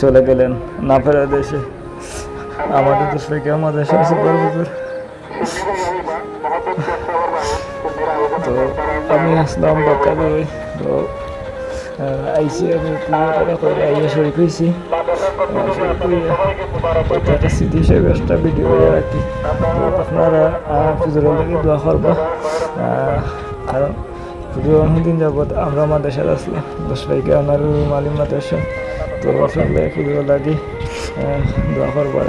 চলে গেলেন না ফেরা দেশে। আমাদের তো সে কেউ আমাদের শাসক করবে তো আমি আসলাম বকালে তো আইসি করে, আইয়া একটা স্মৃতি হিসেবে একটা ভিডিও রাখি। তো আপনারা পুজোর লাগে দোয়া করবা। কারণ পুজো অনেকদিন যাবৎ আমরা দেশে আসলাম। দশ ভাইকে আমার মালিম মাদ্রাসা। তো আসলে পুজো লাগে দোয়া করবার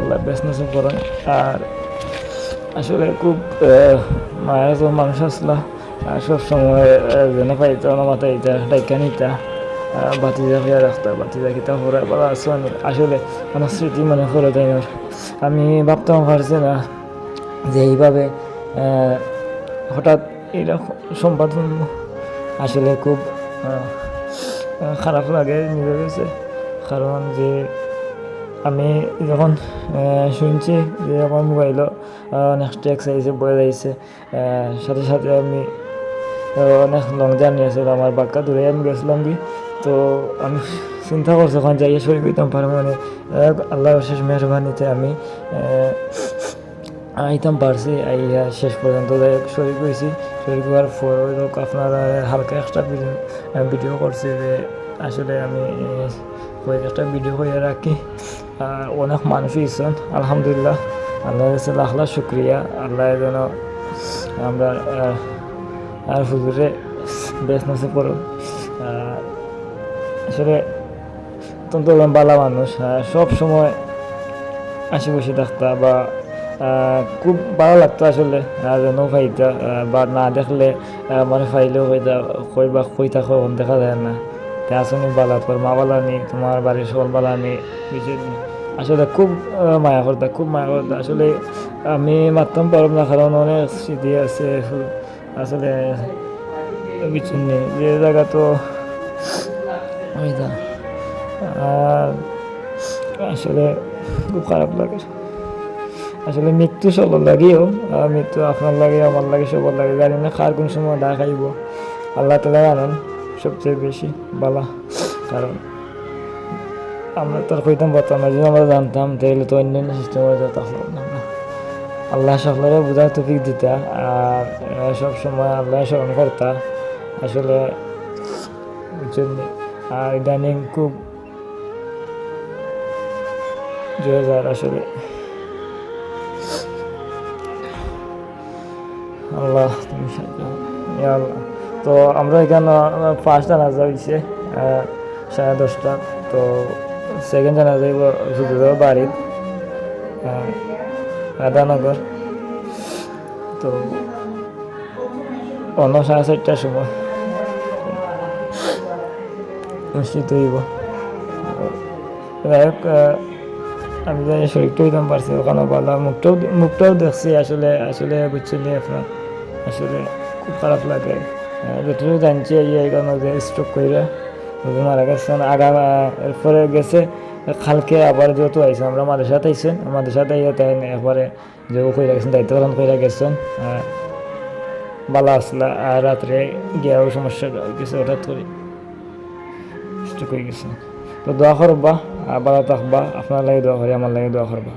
আল্লাহ ব্যস্ত করেন। আর আসলে খুব মায়ের মানুষ আসলা। আর সবসময় যেন পাইতো না মাথা ইটা ডাইকা নিতা। বাতি যা ফিয়া রাখতা বাতি যা কিতা হরে বলা আসন আসলে অনেক স্মৃতি মনে করে তাই আমি ভাবতাম পারছি না যে এইভাবে হঠাৎ এইরকম সম্পাদন আসলে খুব খারাপ লাগে নিজের কাছে। কারণ যে আমি যখন শুনছি যে আমার মোবাইলও নেক্সট আইছে বয়ে যাইছে সাথে সাথে আমি অনেক লং জার্নি আছে আমার বাক্কা দূরে আমি গেছিলাম কি? তো আমি চিন্তা করছি ওখানে যাইয়ে শরীর করতাম পারে মানে আহ, আল্লাহর শেষ মেহরবানিতে আমি আইতাম পারছি আইয়া শেষ পর্যন্ত যাই শরীর করেছি শরীর করার পর ওই লোক আপনারা হালকা একটা ভিডিও করছে যে আসলে আমি কয়েকটা ভিডিও করে রাখি। আর অনেক মানুষই ইচ্ছেন আলহামদুলিল্লাহ। আল্লাহ লাখ শুক্রিয়া। আল্লাহ যেন আমরা আর হুজুরে বেশ করুন আর আসলে অত্যন্ত বালা মানুষ সব সময় আশেপাশে থাকতা বা খুব ভালো লাগতো আসলে। যেন ফাইতা বা না দেখলে মানে ফাইলেও হইতা, কই বা কই থাকো দেখা যায় না। তা আসলে বালা তোর মা বালা নি তোমার বাড়ির সকল বালা নি আসলে খুব মায়া করতা, খুব মায়া করতা। আসলে আমি মারতাম পারব না, কারণ অনেক স্মৃতি আছে আসলে বুঝছেন নি, যে জায়গা তো আর আসলে খুব খারাপ লাগে। আসলে মৃত্যু সবার লাগেও মৃত্যু আপনার লাগে আমার লাগে সবার লাগে। জানি না কার কোন সময় ডা খাইব। আল্লাহ তালা জানেন সবচেয়ে বেশি বালা কারণ আমরা তো আর কইতাম পারতাম না। যদি আমরা জানতাম তাহলে তো অন্যান্য সিস্টেম হয়ে যেত না। আল্লাহ সকলের বোঝার তফিক দিতা, আর সব সময় আল্লাহ স্মরণ করতা। আসলে আর ইদানিং খুব আসলে। আল্লাহ, তুমি আল্লাহ। তো আমরা এখানে ফার্স্ট জানাজা হয়েছে সাড়ে দশটা তো সেকেন্ড জানাজা হইব শুধু বাড়ির। রাধানগর তো অন্য সাড়ে চারটার সময় নিশ্চিত হইব। যাই হোক আমি যাই শরীরটা হইতাম পারছি ওখানে ভালো। মুখটাও মুখটাও দেখছি আসলে আসলে বুঝছিলি আপনার। আসলে খুব খারাপ লাগে। যতটুকু জানছি এই এখানে যে স্ট্রোক করে মারা গেছে আহ, এরপরে গেছে খালকে আবার যেহেতু আইসেন আমরা আমাদের সাথে আইসেন আমাদের সাথে ইয়ে তাই একবারে যে কইরা গেছেন দায়িত্ব পালন কইরা গেছেন বালা আসলা, আর রাত্রে গিয়াও সমস্যা গেছে হঠাৎ করে হয়ে গেছে। তো দোয়া করবা ভালো থাকবা, আপনার লাগে দোয়া করি, আমার লাগে দোয়া করবা।